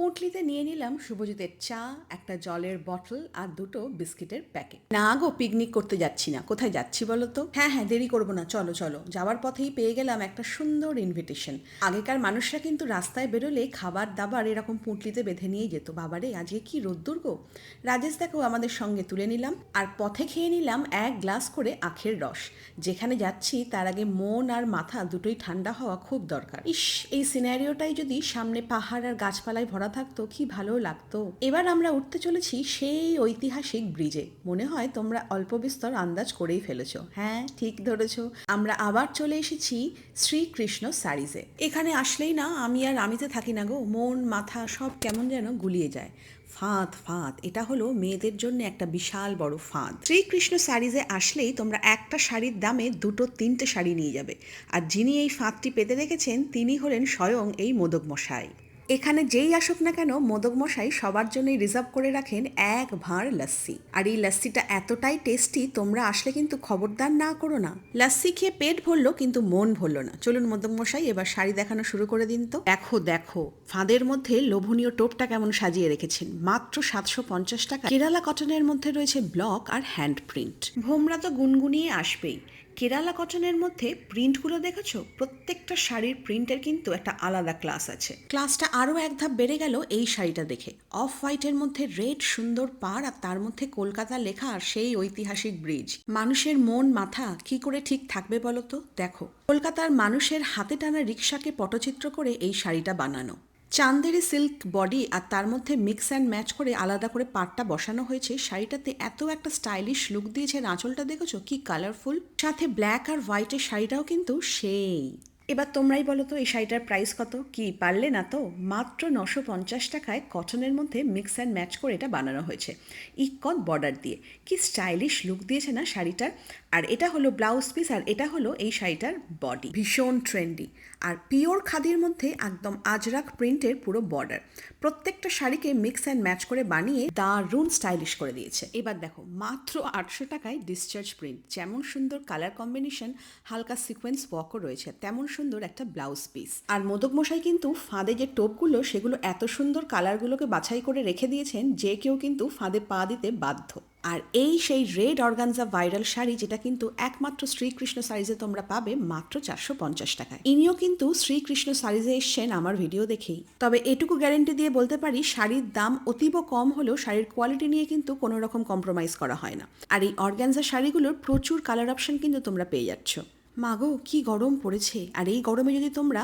পুঁটলিতে নিয়ে নিলাম শুভজিতের চা একটা জলের বটল আর দুটো বিস্কিটের প্যাকেট। না গো পিকনিক করতে যাচ্ছি না। কোথায় যাচ্ছি বলো তো? হ্যাঁ হ্যাঁ দেরি করব না। চলো চলো। যাওয়ার পথেই পেয়ে গেলাম একটা সুন্দর ইনভিটেশন আগেকার মানুষরা কিন্তু রাস্তায় বেরোলে খাবার দাবার এরকম পুঁটলিতে বেঁধে নিয়ে যেত। বাবারে আজকে কি রোদ্দুর গো? রাজেশ দেখো আমাদের সঙ্গে তুলে নিলাম। আর পথে খেয়ে নিলাম এক গ্লাস করে আখের রস। যেখানে যাচ্ছি তার আগে মন আর মাথা দুটোই ঠান্ডা হওয়া খুব দরকার। ইস এই সিনারিওটাই যদি সামনে পাহাড় আর গাছপালায় ভরা থাকতো, কি ভালো লাগতো। এবার আমরা উঠতে চলেছি সেই ঐতিহাসিক ব্রিজে। মনে হয় তোমরা অল্প বিস্তর আন্দাজ করেই ফেলেছ। হ্যাঁ ঠিক ধরেছ। আমরা আবার চলে এসেছি শ্রীকৃষ্ণ সারিজে। এখানে আসলেই না, আমি আর আমিতে থাকি না গো। মন, মাথা সব কেমন যেন গুলিয়ে যায়। ফাঁদ ফাঁদ, এটা হলো মেয়েদের জন্য একটা বিশাল বড় ফাঁদ। শ্রীকৃষ্ণ শাড়িজে আসলেই তোমরা একটা শাড়ির দামে দুটো, তিনটে শাড়ি নিয়ে যাবে। আর যিনি এই ফাঁদটি পেতে রেখেছেন তিনি হলেন স্বয়ং এই মোদক মশাই এখানে যেই আসুক না কেন মোদক মশাই সবার জন্যই রিজার্ভ করে রাখেন এক ভাঁড় লাস্সি আর এই লাস্সিটা এতটাই টেস্টি তোমরা আসলে কিন্তু খবরদার না করো না। লাস্সি খেয়ে পেট ভরলো, কিন্তু মন ভরলো না। চলুন মোদক মশাই, এবার শাড়ি দেখানো শুরু করে দিন তো। দেখো দেখো, ফাঁদের মধ্যে লোভনীয় টোপটা কেমন সাজিয়ে রেখেছেন। মাত্র সাতশো পঞ্চাশ টাকা। কেরালা কটনের মধ্যে রয়েছে ব্লক আর হ্যান্ড প্রিন্ট ভোমরা তো গুনগুনিয়ে আসবেই। কেরালা কটনের মধ্যে প্রিন্টগুলো দেখেছ? প্রত্যেকটা শাড়ির প্রিন্টের কিন্তু একটা আলাদা ক্লাস আছে। ক্লাসটা আরও এক ধাপ বেড়ে গেল এই শাড়িটা দেখে। অফ হোয়াইটের মধ্যে রেড সুন্দর পাড় আর তার মধ্যে কলকাতা লেখা আর সেই ঐতিহাসিক ব্রিজ মানুষের মন, মাথা কি করে ঠিক থাকবে বলো তো? দেখো। কলকাতার মানুষের হাতে টানা রিক্সাকে পটচিত্র করে এই শাড়িটা বানানো। চান্দেরি সিল্ক বডি আর তার মধ্যে মিক্স অ্যান্ড ম্যাচ করে আলাদা করে পাটটা বসানো হয়েছে। শাড়িটাতে এত একটা স্টাইলিশ লুক দিয়েছে আঁচলটা দেখেছ? কি কালারফুল সাথে ব্ল্যাক আর হোয়াইটের শাড়িটাও কিন্তু সেই। এবার তোমরাই বলো তো, এই শাড়িটার প্রাইস কত? কি পারলে না তো? মাত্র নশো পঞ্চাশ টাকায় কটনের মধ্যে মিক্স অ্যান্ড ম্যাচ করে এটা বানানো হয়েছে। ইকত বর্ডার দিয়ে। কি স্টাইলিশ লুক দিয়েছে না শাড়িটার? আর এটা হলো ব্লাউজ পিস আর এটা হলো এই শাড়িটার বডি ভীষণ ট্রেন্ডি আর পিওর খাদির মধ্যে একদম আজরাক প্রিন্টের পুরো বর্ডার প্রত্যেকটা শাড়িকে মিক্স অ্যান্ড ম্যাচ করে বানিয়ে দারুণ স্টাইলিশ করে দিয়েছে। এবার দেখো, মাত্র আটশো টাকায় ডিসচার্জ প্রিন্ট যেমন সুন্দর কালার কম্বিনেশন হালকা সিকোয়েন্স ওয়াকও রয়েছে, তেমন সুন্দর একটা ব্লাউজ পিস আর মোদক মশাই কিন্তু ফাঁদে যে টোপগুলো, সেগুলো এত সুন্দর কালারগুলোকে বাছাই করে রেখে দিয়েছেন যে কেউ কিন্তু ফাঁদে পা দিতে বাধ্য। আর এই সেই রেড অর্গানজা ভাইরাল শাড়ি, যেটা কিন্তু একমাত্র শ্রীকৃষ্ণ সাইজে তোমরা পাবে মাত্র চারশো পঞ্চাশ টাকায়। ইনিও কিন্তু শ্রীকৃষ্ণ সাইজে এসছেন আমার ভিডিও দেখেই। তবে এটুকু গ্যারেন্টি দিয়ে বলতে পারি, শাড়ির দাম অতীব কম হলেও শাড়ির কোয়ালিটি নিয়ে কিন্তু কোনো রকম কম্প্রোমাইজ করা হয় না। আর এই অর্গানজা শাড়িগুলোর প্রচুর কালার অপশন কিন্তু তোমরা পেয়ে যাচ্ছ। মাগো, কি গরম পড়েছে। আর এই গরমে যদি তোমরা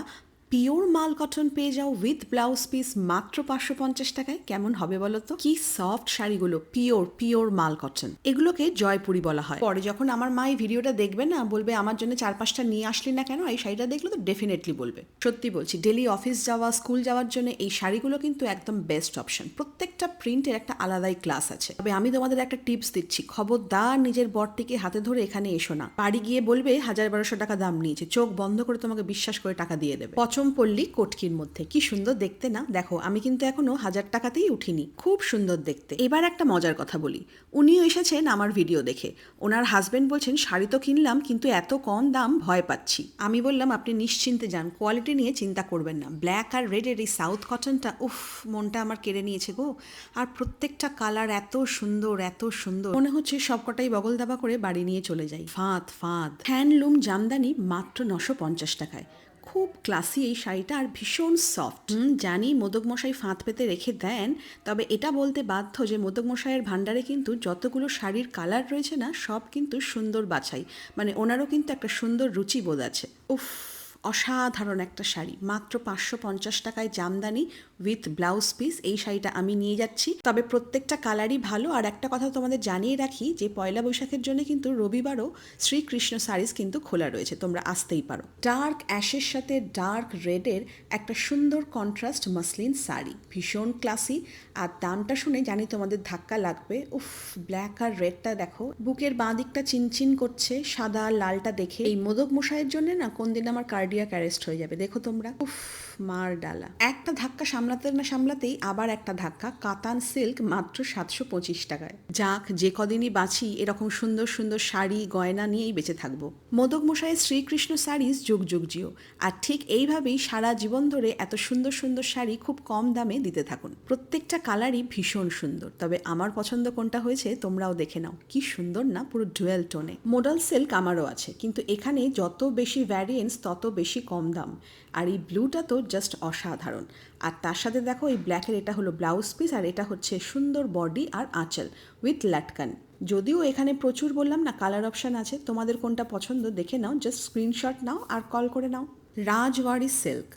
পিওর মাল কটন পেয়ে যাও উইথ ব্লাউজ পিস মাত্র পাঁচশো পঞ্চাশ টাকায়। কেমন হবে বলো তো? কি সফট শাড়িগুলো, পিওর পিওর মাল কটন। এগুলোকে জয়পুরি বলা হয়। পরে যখন আমার মা এই ভিডিওটা দেখবে না, বলবে, আমার জন্য চার পাঁচটা নিয়ে আসলি না কেন? এই শাড়িটা দেখলে তো ডেফিনেটলি বলবে। সত্যি বলছি ডেলি অফিস যাওয়া স্কুল যাওয়ার জন্য এই শাড়িগুলো কিন্তু একদম বেস্ট অপশন প্রত্যেকটা প্রিন্টের একটা আলাদাই ক্লাস আছে। তবে আমি তোমাদের একটা টিপস দিচ্ছি। খবরদার নিজের বরটিকে হাতে ধরে এখানে এসো না। বাড়ি গিয়ে বলবে, হাজার বারোশো টাকা দাম নিয়েছে। চোখ বন্ধ করে তোমাকে বিশ্বাস করে টাকা দিয়ে দেবে। পচম পল্লী কোটকির মধ্যে। কি সুন্দর দেখতে না? দেখো, আমি কিন্তু এখনও হাজার টাকাতেই উঠিনি। খুব সুন্দর দেখতে। এবার একটা মজার কথা বলি। উনিও এসেছেন আমার ভিডিও দেখে। ওনার হাজবেন্ড বলছেন, শাড়ি তো কিনলাম, কিন্তু এত কম দাম ভয় পাচ্ছি। আমি বললাম, আপনি নিশ্চিন্তে যান, কোয়ালিটি নিয়ে চিন্তা করবেন না। ব্ল্যাক আর রেডের এই সাউথ কটনটা, উফ, মনটা আমার কেড়ে নিয়েছে গো। আর প্রত্যেকটা কালার এত সুন্দর এত সুন্দর। মনে হচ্ছে সবকটাই বগল দাবা করে বাড়ি নিয়ে চলে যাই। ফাঁদ ফাঁদ। হ্যান্ডলুম জামদানি মাত্র নশো পঞ্চাশ টাকায়। খুব ক্লাসি এই শাড়িটা আর ভীষণ সফট জানি মোদক মশাই ফাঁদ পেতে রেখে দেন, তবে এটা বলতে বাধ্য যে মোদক মশাইয়ের ভাণ্ডারে কিন্তু যতগুলো শাড়ির কালার রয়েছে না, সব কিন্তু সুন্দর বাছাই। মানে ওনারও কিন্তু একটা সুন্দর রুচি বোধ আছে। উফ। অসাধারণ একটা শাড়ি। মাত্র পাঁচশো পঞ্চাশ টাকায় জামদানি উইথ ব্লাউজ পিস এই শাড়িটা আমি নিয়ে যাচ্ছি। তবে প্রত্যেকটা কালারই ভালো। আর একটা কথা তোমাদের জানিয়ে রাখি যে পয়লা বৈশাখের জন্য কিন্তু রবিবারও শ্রীকৃষ্ণ শাড়িজ কিন্তু খোলা রয়েছে। তোমরা আসতেই পারো। ডার্ক অ্যাশের সাথে ডার্ক রেডের একটা সুন্দর কন্ট্রাস্ট মাসলিন শাড়ি। ভীষণ ক্লাসি আর দামটা শুনে জানি তোমাদের ধাক্কা লাগবে। উফ ব্ল্যাক আর রেডটা দেখো। বুকের বাঁ দিকটা চিনচিন করছে। সাদা লালটা দেখে। এই মোদক মশাইয়ের জন্য না কোন দিন আমার কার্ডিয়াক অ্যারেস্ট হয়ে যাবে। দেখো তোমরা। উফ, মার ডালা। একটা ধাক্কা সামলাতে না সামলাতেই আবার একটা ধাক্কা, কাতান সিল্ক মাত্র সাতশো পঁচিশ টাকায়। যাক, যে কদিনই বাঁচি, এরকম সুন্দর সুন্দর শাড়ি, গয়না নিয়েই বেঁচে থাকব। মোদক মশাইয়ের শ্রীকৃষ্ণ শাড়িজ যুগ যুগ জিও। আর ঠিক এইভাবেই সারা জীবন ধরে এত সুন্দর সুন্দর শাড়ি খুব কম দামে দিতে থাকুন। প্রত্যেকটা কালারই ভীষণ সুন্দর। তবে আমার পছন্দ কোনটা হয়েছে, তোমরাও দেখে নাও। কি সুন্দর না পুরো ডুয়েল টোনে। মোডাল সিল্ক আমারও আছে, কিন্তু এখানে যত বেশি ভ্যারিয়েন্স তত বেশি কম দাম। আর এই ব্লুটা তো জাস্ট অসাধারণ। আর তার সাথে দেখো এই ব্ল্যাকের এটা হলো ব্লাউজ পিস আর এটা হচ্ছে সুন্দর বডি আর আঁচল উইথ লাটকান যদিও এখানে প্রচুর বললাম না কালার অপশান আছে। তোমাদের কোনটা পছন্দ দেখে নাও জাস্ট স্ক্রিনশট নাও আর কল করে নাও। রাজওয়াড়ি সিল্ক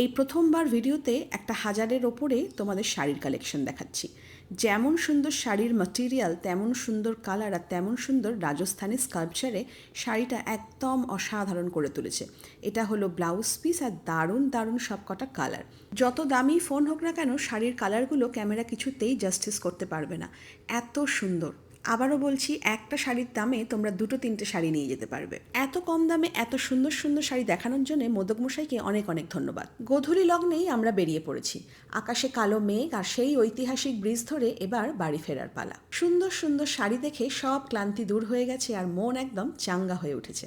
এই প্রথমবার ভিডিওতে একটা হাজারের ওপরে তোমাদের শাড়ির কালেকশন দেখাচ্ছি। যেমন সুন্দর শাড়ির ম্যাটেরিয়াল তেমন সুন্দর কালার আর তেমন সুন্দর রাজস্থানি স্কাল্পচারে শাড়িটা একদম অসাধারণ করে তুলেছে। এটা হলো ব্লাউজ পিস আর দারুণ দারুণ সবকটা কালার যত দামি ফোন হোক না কেন, শাড়ির কালারগুলো ক্যামেরা কিছুতেই জাস্টিস করতে পারবে না। এত সুন্দর। আবারও বলছি, একটা শাড়ির দামে তোমরা দুটো, তিনটে শাড়ি নিয়ে যেতে পারবে। এত কম দামে এত সুন্দর সুন্দর শাড়ি দেখানোর জন্য মোদক মশাইকে অনেক অনেক ধন্যবাদ। গোধূলি লগ্নেই আমরা বেরিয়ে পড়েছি। আকাশে কালো মেঘ আর সেই ঐতিহাসিক ব্রিজ ধরে এবার বাড়ি ফেরার পালা। সুন্দর সুন্দর শাড়ি দেখে সব ক্লান্তি দূর হয়ে গেছে আর মন একদম চাঙ্গা হয়ে উঠেছে।